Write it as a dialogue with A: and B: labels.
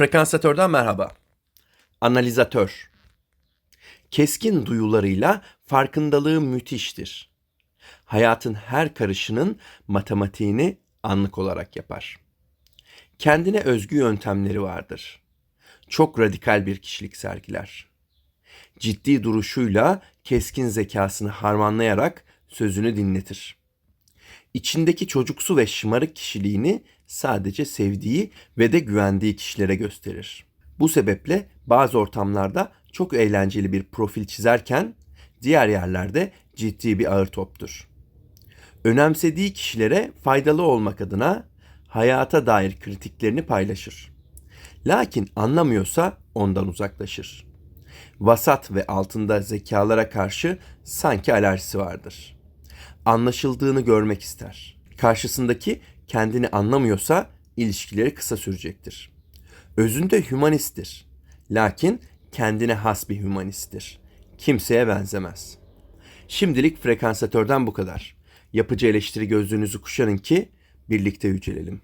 A: Frekansatörden merhaba. Analizatör. Keskin duyularıyla farkındalığı müthiştir. Hayatın her karışının matematiğini anlık olarak yapar. Kendine özgü yöntemleri vardır. Çok radikal bir kişilik sergiler. Ciddi duruşuyla keskin zekasını harmanlayarak sözünü dinletir. İçindeki çocuksu ve şımarık kişiliğini sadece sevdiği ve de güvendiği kişilere gösterir. Bu sebeple bazı ortamlarda çok eğlenceli bir profil çizerken diğer yerlerde ciddi bir ağır toptur. Önemsediği kişilere faydalı olmak adına hayata dair kritiklerini paylaşır. Lakin anlamıyorsa ondan uzaklaşır. Vasat ve altında zekalara karşı sanki alerjisi vardır. Anlaşıldığını görmek ister. Karşısındaki kendini anlamıyorsa ilişkileri kısa sürecektir. Özünde hümanisttir. Lakin kendine has bir hümanisttir. Kimseye benzemez. Şimdilik frekansatörden bu kadar. Yapıcı eleştiri gözlüğünüzü kuşanın ki birlikte yücelelim.